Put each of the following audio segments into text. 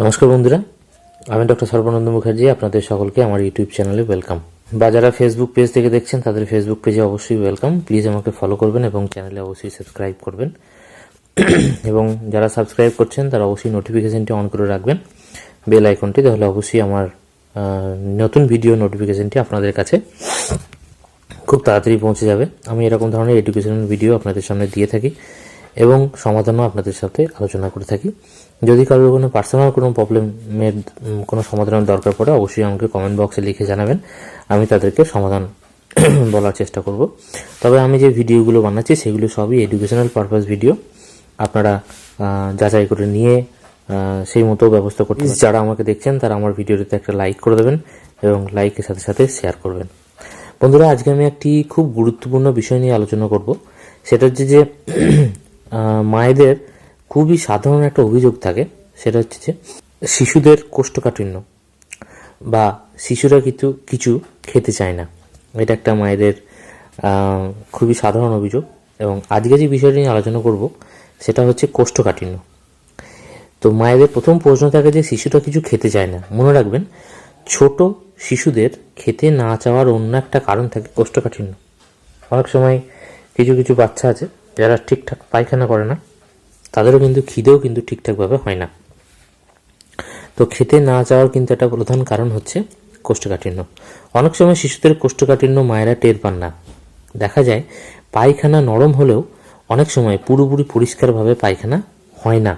নমস্কার বন্ধুরা, আমি ডক্টর সর্বানন্দ মুখার্জি, আপনাদের সকলকে আমার ইউটিউব চ্যানেলে ওয়েলকাম বা যারা ফেসবুক পেজ থেকে দেখছেন, তাদের ফেসবুক পেজে অবশ্যই ওয়েলকাম প্লিজ আমাকে ফলো করবেন এবং চ্যানেলে অবশ্যই সাবস্ক্রাইব করবেন। এবং যারা সাবস্ক্রাইব করছেন, তারা অবশ্যই নোটিফিকেশানটি অন করে রাখবেন। বেল আইকনটি তাহলে অবশ্যই আমার নতুন ভিডিও নোটিফিকেশনটি আপনাদের কাছে খুব তাড়াতাড়ি পৌঁছে যাবে। আমি এরকম ধরনের এডুকেশনাল ভিডিও আপনাদের সামনে দিয়ে থাকি। এবং সমাধানও আপনাদের সাথে আলোচনা করে থাকি। যদি কারোর কোনো পার্সোনাল কোনো প্রবলেমের কোনো সমাধানের দরকার পড়ে, অবশ্যই আমাকে কমেন্ট বক্সে লিখে জানাবেন। আমি তাদেরকে সমাধান বলার চেষ্টা করব। তবে আমি যে ভিডিওগুলো বানাচ্ছি, সেগুলো সবই এডুকেশনাল পারপাস ভিডিও আপনারা যাচাই করে নিয়ে সেই মতো ব্যবস্থা করতে যারা আমাকে দেখছেন, তারা আমার ভিডিওটিতে একটা লাইক করে দেবেন এবং লাইকের সাথে সাথে শেয়ার করবেন। বন্ধুরা, আজকে আমি একটি খুব গুরুত্বপূর্ণ বিষয় নিয়ে আলোচনা করব। সেটা হচ্ছে যে মায়েদের খুবই সাধারণ একটা অভিযোগ থাকে, সেটা হচ্ছে যে শিশুদের কোষ্ঠকাঠিন্য বা শিশুরা কিন্তু কিছু খেতে চায় না। এটা একটা মায়েদের খুবই সাধারণ অভিযোগ এবং আজকে যে বিষয়টি নিয়ে আলোচনা করব, সেটা হচ্ছে কোষ্ঠকাঠিন্য। তো মায়েদের প্রথম প্রশ্ন থাকে যে শিশুরা কিছু খেতে চায় না। মনে রাখবেন, ছোট শিশুদের খেতে না চাওয়ার অন্য একটা কারণ থাকে কোষ্ঠকাঠিন্য। অনেক সময় কিছু কিছু বাচ্চা আছে যারা ঠিকঠাক পায়খানা করে না, তাদেরও কিন্তু খিদেও কিন্তু ঠিকঠাকভাবে হয় না। তো খেতে না যাওয়ার কিন্তু একটা প্রধান কারণ হচ্ছে কোষ্ঠকাঠিন্য। অনেক সময় শিশুদের কোষ্ঠকাঠিন্য মায়েরা টের পান না। দেখা যায়, পায়খানা নরম হলেও অনেক সময় পুরোপুরি পরিষ্কারভাবে পায়খানা হয় না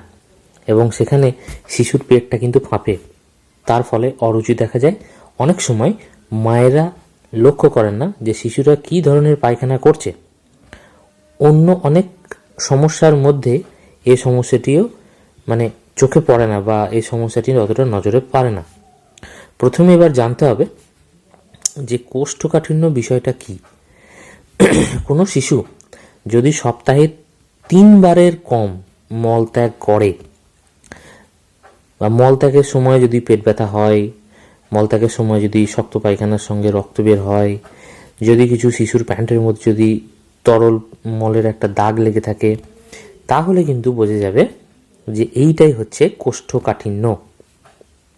এবং সেখানে শিশুর পেটটা কিন্তু ফাঁপে। তার ফলে অরুচি দেখা যায়। অনেক সময় মায়েরা লক্ষ্য করেন না যে শিশুরা কী ধরনের পায়খানা করছে। অন্য অনেক সমস্যার মধ্যে এই সমস্যাটিও মানে চোখে পড়ে না বা এই সমস্যাটি অতটা নজরে পারে না। প্রথমে এবার জানতে হবে যে কোষ্ঠকাঠিন্য বিষয়টা কি। কোনো শিশু যদি সপ্তাহে তিনবারের কম মলত্যাগ করে বা মলত্যাগের সময় যদি পেট ব্যথা হয় মলত্যাগের সময় যদি শক্ত পায়খানার সঙ্গে রক্ত বের হয়, যদি কিছু শিশুর প্যান্টের মধ্যে যদি তরল মলের একটা দাগ লেগে থাকে, তাহলে কিন্তু বোঝা যাবে যে এইটাই হচ্ছে কোষ্ঠকাঠিন্য।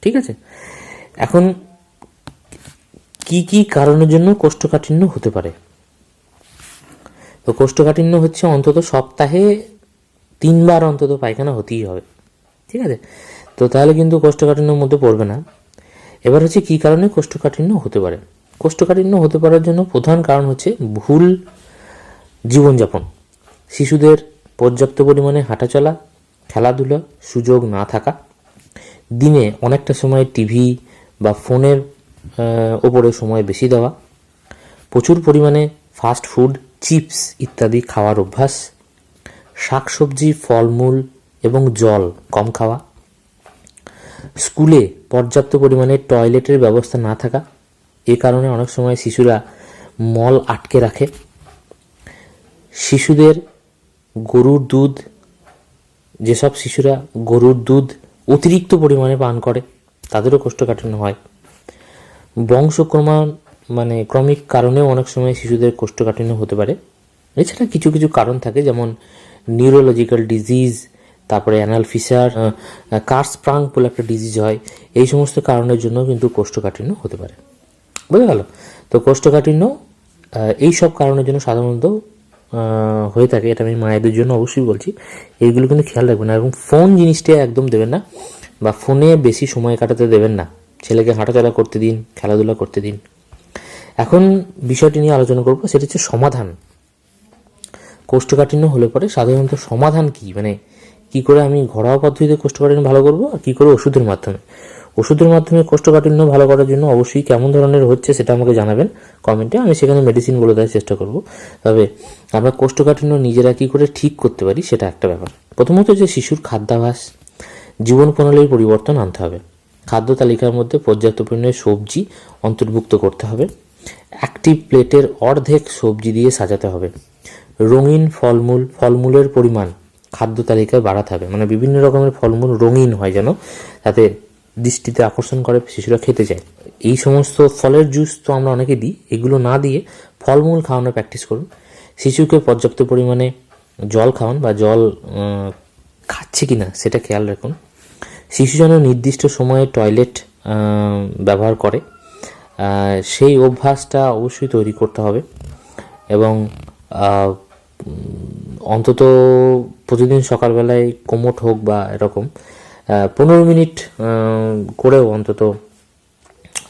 ঠিক আছে? এখন কি কি কারণের জন্য কোষ্ঠকাঠিন্য হতে পারে? তো কোষ্ঠকাঠিন্য হচ্ছে অন্তত সপ্তাহে তিনবার অন্তত পায়খানা হতেই হবে। ঠিক আছে? তো তাহলে কিন্তু কোষ্ঠকাঠিন্যর মধ্যে পড়বে না। এবার হচ্ছে কি কারণে কোষ্ঠকাঠিন্য হতে পারে? কোষ্ঠকাঠিন্য হতে পারার জন্য প্রধান কারণ হচ্ছে ভুল জীবনযাপন। শিশুদের পর্যাপ্ত পরিমাণে হাঁটাচলা খেলাধুলা সুযোগ না থাকা, দিনে অনেকটা সময় টিভি বা ফোনের ওপরে সময় বেশি দেওয়া, প্রচুর পরিমাণে ফাস্ট ফুড চিপস ইত্যাদি খাওয়ার অভ্যাস, শাকসবজি, ফলমূল এবং জল কম খাওয়া, স্কুলে পর্যাপ্ত পরিমাণে টয়লেটের ব্যবস্থা না থাকা, এ কারণে অনেক সময় শিশুরা মল আটকে রাখে। শিশুদের গরুর দুধ, যেসব শিশুরা গরুর দুধ অতিরিক্ত পরিমাণে পান করে, তাদেরও কোষ্ঠকাঠিন্য হয়। বংশক্রমান মানে ক্রমিক কারণেও অনেক সময় শিশুদের কোষ্ঠকাঠিন্য হতে পারে। এছাড়া কিছু কিছু কারণ থাকে, যেমন নিউরোলজিক্যাল ডিজিজ তারপরে অ্যানাল ফিসার কার্সপ্রাং বলে একটা ডিজিজ হয়, এই সমস্ত কারণের জন্য কিন্তু কোষ্ঠকাঠিন্য হতে পারে। বুঝে গেল তো কোষ্ঠকাঠিন্য এই সব কারণের জন্য সাধারণত হয়ে থাকে, এটা আমি মায়েদের জন্য অবশ্যই বলছি। এইগুলো কিন্তু খেয়াল রাখবেন এবং ফোন জিনিসটা একদম দেবেন না, বা ফোনে বেশি সময় কাটাতে দেবেন না। ছেলেকে হাঁটাচলা করতে দিন, খেলাধুলা করতে দিন। এখন বিষয়টি নিয়ে আলোচনা করব, সেটা হচ্ছে সমাধান। কোষ্ঠকাঠিন্য হলে পরে সাধারণত সমাধান কি? মানে কি করে আমি ঘরোয়া পদ্ধতিতে কোষ্ঠকাঠিন্য ভালো করব আর কি করে ওষুধের মাধ্যমে? ওষুধের মাধ্যমে কোষ্ঠকাঠিন্য ভালো করার জন্য অবশ্যই কেমন ধরনের হচ্ছে সেটা আমাকে জানাবেন কমেন্টে। আমি সেখানে মেডিসিন বলে দেওয়ার চেষ্টা করব। তবে আমরা কোষ্ঠকাঠিন্য নিজেরা কী করে ঠিক করতে পারি সেটা একটা ব্যাপার। প্রথমত যে শিশুর খাদ্যাভাস জীবন প্রণালীর পরিবর্তন আনতে হবে। খাদ্য তালিকার মধ্যে পর্যাপ্ত পরিমাণে সবজি অন্তর্ভুক্ত করতে হবে। একটি প্লেটের অর্ধেক সবজি দিয়ে সাজাতে হবে। রঙিন ফলমূল, ফলমূলের পরিমাণ খাদ্য তালিকায় বাড়াতে হবে। মানে বিভিন্ন রকমের ফলমূল রঙিন হয় যেন তাতে দৃষ্টিতে আকর্ষণ করে শিশুরা খেতে চায়। এই সমস্ত ফলের জুস তো আমরা অনেকে দিই। এগুলো না দিয়ে ফলমূল খাওয়ানোর প্র্যাকটিস করুন শিশুকে পর্যাপ্ত পরিমাণে জল খাওয়ান বা জল খাচ্ছে কিনা সেটা খেয়াল রাখুন। শিশু যেন নির্দিষ্ট সময়ে টয়লেট ব্যবহার করে সেই অভ্যাসটা অবশ্যই তৈরি করতে হবে এবং অন্তত প্রতিদিন সকালবেলায় কোমট হোক বা এরকম পনেরো মিনিট করেও অন্তত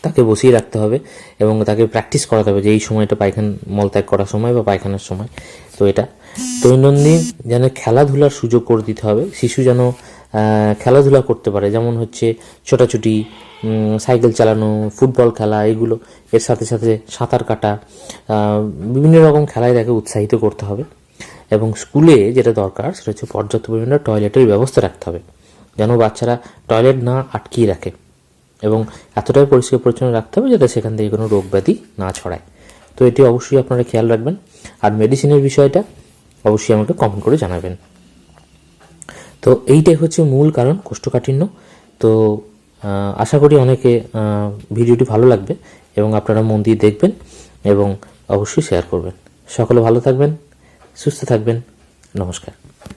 তাকে বসিয়ে রাখতে হবে এবং তাকে প্র্যাকটিস করাতে হবে যে এই সময়টা পায়খানা মলত্যাগ করার সময় বা পায়খানার সময়। তো এটা দৈনন্দিন যেন খেলাধুলার সুযোগ করে দিতে হবে, শিশু যেন খেলাধুলা করতে পারে। যেমন হচ্ছে ছোটাছুটি সাইকেল চালানো, ফুটবল খেলা, এগুলো এর সাথে সাথে সাঁতার কাটা বিভিন্ন রকম খেলায় তাকে উৎসাহিত করতে হবে। এবং স্কুলে যেটা দরকার সেটা হচ্ছে পর্যাপ্ত পরিমাণে টয়লেটের ব্যবস্থা রাখতে হবে। যেন বাচ্চারা টয়লেট না আটকিয়ে রাখে। এবং এতটাই পরিষ্কার পরিচ্ছন্ন রাখতে হবে যাতে সেখান থেকে কোনো রোগ ব্যাধি না ছড়ায়। তো এটি অবশ্যই আপনারা খেয়াল রাখবেন। আর মেডিসিনের বিষয়টা অবশ্যই আমাকে কমেন্ট করে জানাবেন। তো এইটাই হচ্ছে মূল কারণ, কোষ্ঠকাঠিন্য। তো আশা করি অনেকে ভিডিওটি ভালো লাগবে এবং আপনারা মন দিয়ে দেখবেন এবং অবশ্যই শেয়ার করবেন। সকলে ভালো থাকবেন, সুস্থ থাকবেন। নমস্কার।